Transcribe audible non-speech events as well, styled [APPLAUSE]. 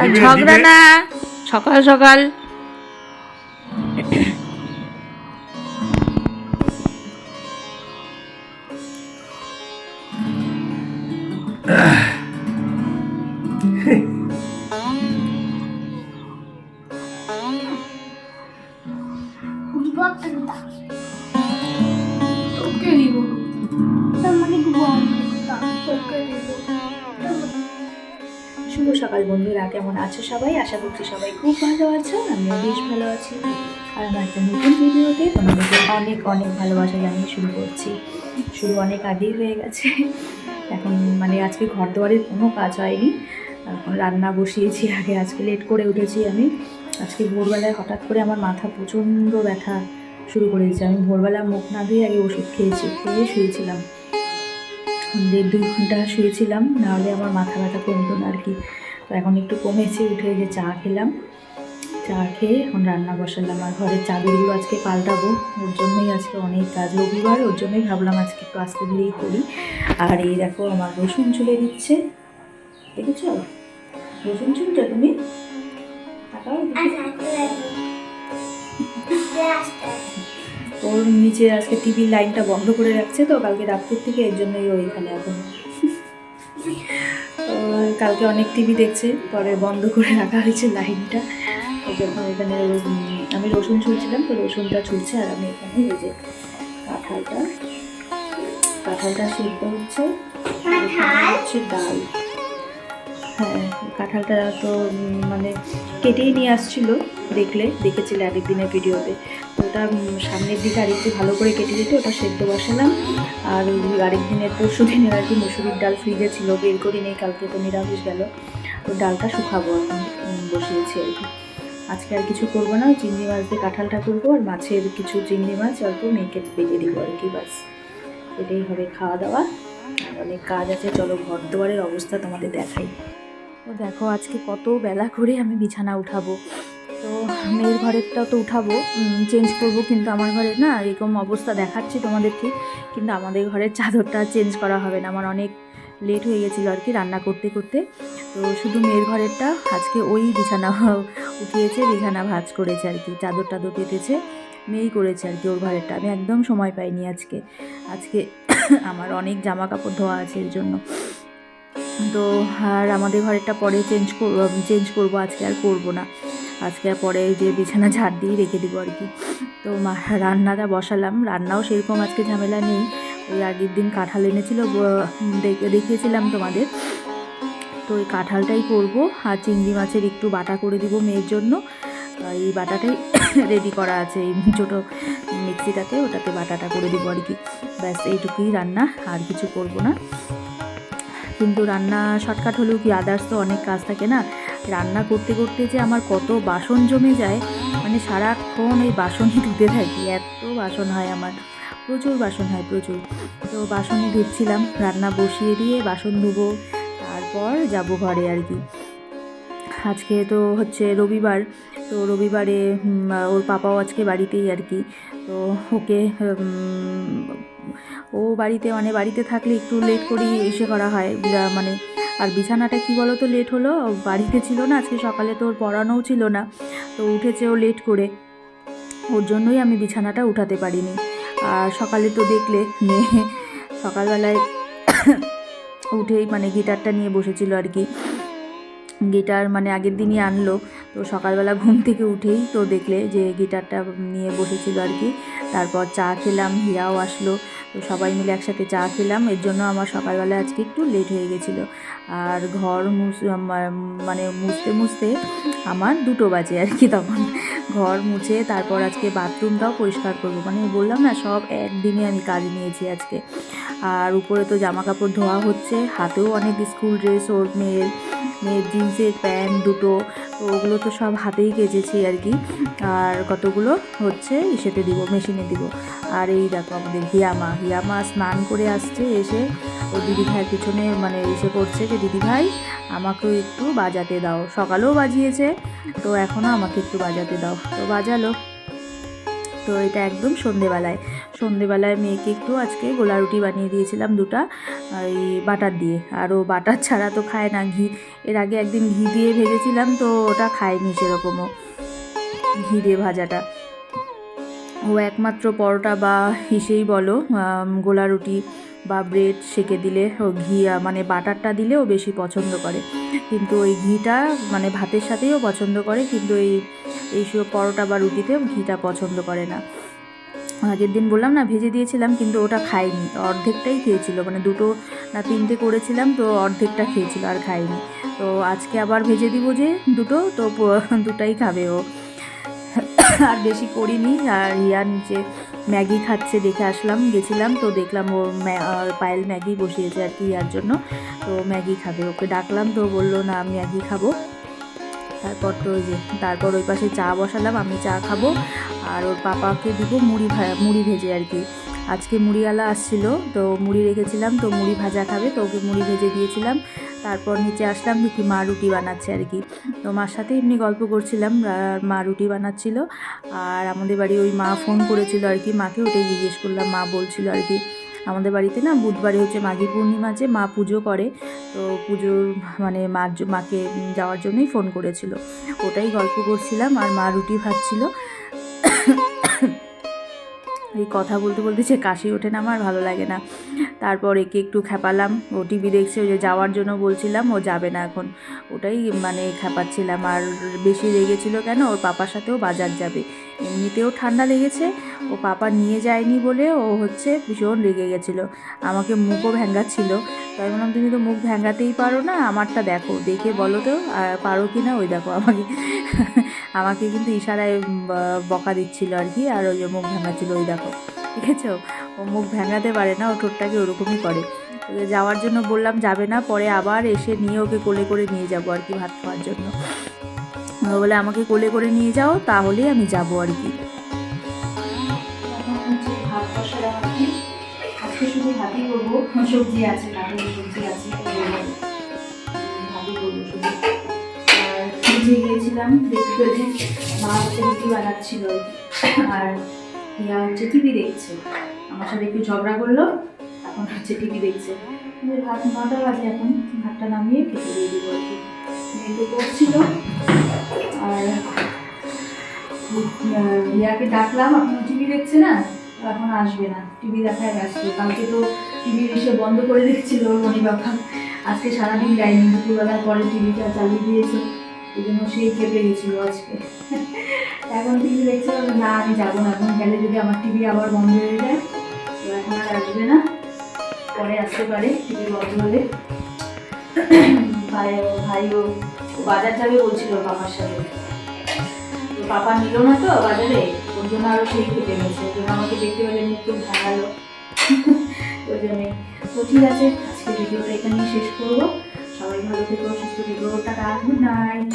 আর ঝগড়া না। সকাল সকাল। দিব [LAUGHS] বন্ধুরা, কেমন আছো সবাই? আশা করছি সবাই খুব ভালো আছো, আমিও বেশ ভালো আছি। আর আমার একটা নতুন ভিডিওতে তোমাদেরকে অনেক অনেক ভালোবাসা জানিয়ে শুরু করছি। শুরু অনেক আগেই হয়ে গেছে। এখন মানে আজকে ঘর দুয়ারের কোনো কাজ হয়নি। রান্না বসিয়েছি, আগে আজকে লেট করে উঠেছি আমি। আজকে ভোরবেলায় হঠাৎ করে আমার মাথা প্রচণ্ড ব্যথা শুরু করে দিয়েছে। আমি ভোরবেলা মুখ না ধুয়ে আগে ওষুধ খেয়েছি, খেয়ে শুয়েছিলাম। দেড় দুই ঘণ্টা শুয়েছিলাম নাহলে আমার মাথা ব্যথা কমতো না আর কি। তো এখন একটু কমেছে উঠে যে চা খেলাম। চা খেয়ে এখন রান্না বসালাম আর ঘরের চাদরগুলো আজকে পাল্টাবো। ওর জন্যই আজকে অনেক কাজ রবিবার ওর জন্যই ভাবলাম আজকে একটু আস্তে ধীরেই করি। আর এই দেখো আমার রসুন চুলে দিচ্ছে। দেখেছ? রসুন চুলটা তুমি। ওর নিচে আজকে টিভির লাইনটা বন্ধ করে রাখছে তো কালকে রাত্রির থেকে এর জন্যই ওইখানে এখন কালকে অনেক টিভি দেখছে পরে বন্ধ করে রাখা হয়েছে লাইনটা। যখন জন্য এখানে আমি রসুন ছুলছিলাম তো রসুনটা ছুলছে আর আমি এখানে এই যে কাঁঠালটা কাঁঠালটা সিদ্ধ হচ্ছে। হচ্ছে ডাল। হ্যাঁ কাঁঠালটা তো মানে কেটেই নিয়ে আসছিল দেখলে, দেখেছিলে আরেক দিনের ভিডিওতে। তো ওটা সামনের দিকে আরেকটু ভালো করে কেটে দিতে ওটা সেদ্ধ বসালাম। আর আরেক দিনের পরশু দিনের আর কি মুসুরির ডাল ফ্রিজে ছিল, বের করি নেই কালকে তো নিরামিষ গেল। তো ডালটা শুকাবো এখন বসিয়েছি আর কি। আজকে আর কিছু করব না, চিংড়ি মাছ দিয়ে কাঁঠালটা করব আর মাছের কিছু চিংড়ি মাছ অল্প মেয়েকে বেজে দিব আর কি বাস এটাই হবে খাওয়া দাওয়া। অনেক কাজ আছে, চলো ঘর দুয়ারের অবস্থা তোমাদের দেখাই। তো দেখো আজকে কত বেলা করে আমি বিছানা উঠাবো। তো মেয়ের ঘরেরটাও তো উঠাবো চেঞ্জ করব কিন্তু আমার ঘরে না এরকম অবস্থা দেখাচ্ছি তোমাদের ঠিক কিন্তু আমাদের ঘরের চাদরটা চেঞ্জ করা হবে না, আমার অনেক লেট হয়ে গেছিল আর কি রান্না করতে করতে। তো শুধু মেয়ের ঘরেরটা, আজকে ওই বিছানা [LAUGHS] উঠিয়েছে, বিছানা ভাজ করেছে আর কি, চাদর টাদর পেতেছে মেয়েই করেছে আর কি ওর ঘরেরটা। আমি একদম সময় পাইনি আজকে। আজকে [COUGHS] আমার অনেক জামা কাপড় ধোয়া আছে এর জন্য। আর আমাদের ঘরেরটা পরে চেঞ্জ করব চেঞ্জ করব, আজকে আর করব না। আজকে আর পরে যে বিছানা ঝাড় দিয়ে রেখে দিব আর কি। তো মা, রান্নাটা বসালাম, রান্নাও সেরকম আজকে ঝামেলা নেই। ওই আগের দিন কাঁঠাল এনেছিল দেখিয়েছিলাম তোমাদের। তো ওই কাঁঠালটাই করব, আর চিংড়ি মাছের একটু বাটা করে দিব মেয়ের জন্য। এই বাটাটাই [COUGHS] রেডি করা আছে, এই ছোটো মিক্সিটাতে, ওটাতে বাটাটা করে দিব আর কি। ব্যাস, এইটুকুই রান্না, আর কিছু করব না। কিন্তু রান্না শর্টকাট হলেও কি আদার্স তো অনেক কাজ থাকে না? রান্না করতে করতে যে আমার কত বাসন জমে যায় মানে সারাক্ষণ ওই বাসনই ধুতে থাকি, এত বাসন হয় আমার। প্রচুর বাসন হয়, প্রচুর। তো বাসনই ধুচ্ছিলাম, রান্না বসিয়ে দিয়ে বাসন ধুবো, তারপর যাব ঘরে আর কি। আজকে তো হচ্ছে রবিবার, তো রবিবারে ওর পাপাও আজকে বাড়িতেই আর কি। তো ওকে ও বাড়িতে মানে বাড়িতে থাকলে একটু লেট করেই এসে করা হয়। মানে আর বিছানাটা কি বলো তো লেট হলো বাড়িতে ছিল না, আজকে সকালে তো ওর পড়ানোও ছিল না। তো উঠেছে ও লেট করে। ওর জন্যই আমি বিছানাটা উঠাতে পারিনি। আর সকালে তো দেখলে, মেয়ে সকালবেলায় উঠেই মানে গিটারটা নিয়ে বসেছিল আর কি। গিটার মানে আগের দিনই আনলো। তো সকালবেলা ঘুম থেকে উঠেই তো দেখলে যে গিটারটা নিয়ে বসেছিল আর কি। তারপর চা খেলাম হিয়াও আসলো, তো সবাই মিলে একসাথে চা খেলাম। এর জন্য আমার সকালবেলা আজকে একটু লেট হয়ে গেছিল। আর ঘর মুছ মানে মুছতে মুছতে আমার দুটো বাজে আর কি তখন। ঘর মুছে তারপর আজকে বাথরুমটাও পরিষ্কার করব। মানে বললাম না, সব একদিনে আমি কাজ নিয়েছি আজকে। আর উপরে তো জামা কাপড় ধোয়া হচ্ছে, হাতেও অনেক স্কুল ড্রেস, ওর মেয়ের মেয়ের জিন্সের প্যান্ট দুটো। ওগুলো তো সব হাতেই কেচেছি আর কি। আর কতগুলো হচ্ছে, ইসেতে দিব, মেশিনে দিব। আর এই দেখো আমাদের হিয়ামা। হিয়ামা স্নান করে আসছে, এসে ও দিদি ভাইয়ের পিছনে মানে এসে করছে যে দিদি ভাই আমাকেও একটু বাজাতে দাও। সকালেও বাজিয়েছে, তো এখনও আমাকে একটু বাজাতে দাও। তো বাজালো। তো এটা একদম সন্ধেবেলায়। সন্ধেবেলায় মেয়েকে একটু আজকে গোলা রুটি বানিয়ে দিয়েছিলাম দুটা, এই বাটার দিয়ে। আরও বাটার ছাড়া তো খায় না ঘি। এর আগে একদিন ঘি দিয়ে ভেজেছিলাম তো ওটা খায়নি সেরকমও, ঘি দিয়ে ভাজাটা। ও একমাত্র পরোটা বা হিসেই বলো গোলা রুটি বা ব্রেড সেকে দিলে, ও ঘি মানে বাটারটা দিলে ও বেশি পছন্দ করে। কিন্তু ওই ঘিটা মানে ভাতের সাথেও পছন্দ করে, কিন্তু এই এইসব পরোটা বা রুটিতে ঘিটা পছন্দ করে না। আগের দিন বললাম না, ভেজে দিয়েছিলাম, কিন্তু ওটা খায়নি অর্ধেকটাই খেয়েছিল মানে দুটো না তিনটে করেছিলাম, তো অর্ধেকটা খেয়েছিল আর খায়নি তো আজকে আবার ভেজে দিব যে দুটো, তো দুটাই খাবে ও। আর বেশি করিনি। আর ইয়া নিচে ম্যাগি খাচ্ছে দেখে আসলাম, গেছিলাম তো দেখলাম ও পায়েল ম্যাগি বসিয়েছে আর কি ইয়ার জন্য। তো ম্যাগি খাবে, ওকে ডাকলাম তো বলল, না, আমি ম্যাগি খাব। তারপর তো ওই যে, তারপর ওই পাশে চা বসালাম, আমি চা খাব। আর ওর পাপাকে দিব মুড়ি ভা- মুড়ি ভেজে আর কি। আজকে মুড়িওয়ালা আসছিল, তো মুড়ি রেখেছিলাম, তো মুড়ি ভাজা খাবে, তো ওকে মুড়ি ভেজে দিয়েছিলাম। তারপর নিচে আসলাম, দেখি মা রুটি বানাচ্ছে আর কি। তো মার সাথে এমনি গল্প করছিলাম মা রুটি বানাচ্ছিল আর আমাদের বাড়ি ওই মা ফোন করেছিল আর কি, মাকে ওটাই জিজ্ঞেস করলাম, মা বলছিল আর কি, আমাদের বাড়িতে না বুধবারে হচ্ছে মাঘী পূর্ণিমা যে মা পুজো করে। তো পুজোর মানে মার মাকে যাওয়ার জন্যই ফোন করেছিল। ওটাই গল্প করছিলাম আর মা রুটি ভাজছিল। এই কথা বলতে বলতে যে কাশি ওঠে না, আমার ভালো লাগে না। তারপর একে একটু খেপালাম। ও টিভি দেখছে, ওই যে যাওয়ার জন্য বলছিলাম, ও যাবে না এখন। ওটাই মানে খেপাচ্ছিলাম। আর বেশি লেগেছিল কেন? ওর পাপার সাথেও বাজার যাবে। এমনিতেও ঠান্ডা লেগেছে। ও পাপা নিয়ে যায়নি বলে ও হচ্ছে ভীষণ রেগে গেছিল। আমাকে মুখও ভ্যাঙ্গাচ্ছিল তাই বললাম, তুমি তো মুখ ভ্যাঙ্গাতেই পারো না, আমারটা দেখো। দেখে বলো তো পারো কি না? ওই দেখো আমাকে। [LAUGHS] আমাকে কিন্তু ইশারায় বকা দিচ্ছিল আর কি। আর ওই যে মুখ ভেঙাচ্ছিল, ওই দেখো। ঠিক আছে ও মুখ ভেঙাতে পারে না, ও ঠোঁটটাকে ওরকমই করে। যাওয়ার জন্য বললাম, যাবে না, পরে আবার এসে নিয়ে ওকে কোলে করে নিয়ে যাব আর কি ভাত খাওয়ার জন্য। বলে, আমাকে কোলে করে নিয়ে যাও, তাহলেই আমি যাব আর কি। সবজি আছে গিয়েছিলাম, দেখতে মা হচ্ছে রুটি বানাচ্ছিল। আর ইয়া হচ্ছে টিভি দেখছে। আমার সাথে একটু ঝগড়া করল, এখন হচ্ছে টিভি দেখছে। ভাত নটা বাজে এখন ভাতটা নামিয়ে খেতে দিয়ে দিব আর কি। তো করছিল। আর ইয়াকে ডাকলাম এখন টিভি দেখছে না? এখন আসবে না। টিভি দেখায় ব্যস্ত। কালকে তো টিভি এসে বন্ধ করে রেখেছিল ওর মনি বাবা আজকে সারাদিন যায়নি দুপুরবেলার পরে টিভিটা চালিয়ে দিয়েছে। এই জন্য সেই কেঁপে গেছিল আজকে। এখন টিভি দেখছে বলে, না আমি যাব না এখন গেলে যদি আমার টিভি আবার বন্ধ হয়ে যায়। তো এখন আর আসবে না। পরে আসতে পারে টিভি বন্ধ হলে। ভাই ভাই ও বাজার যাবে বলছিল পাপার সাথে। তো পাপা নিল না তো বাজারে ওর জন্য আরও সেই খেতে গেছে ওর জন্য আমাকে দেখতে পেলে একটু ভালো। ওই জন্যে তো ঠিক আছে আজকে ভিডিওটা এখানেই শেষ করব। সবাই ভালো থেকো সুস্থ থেকো। Tata good night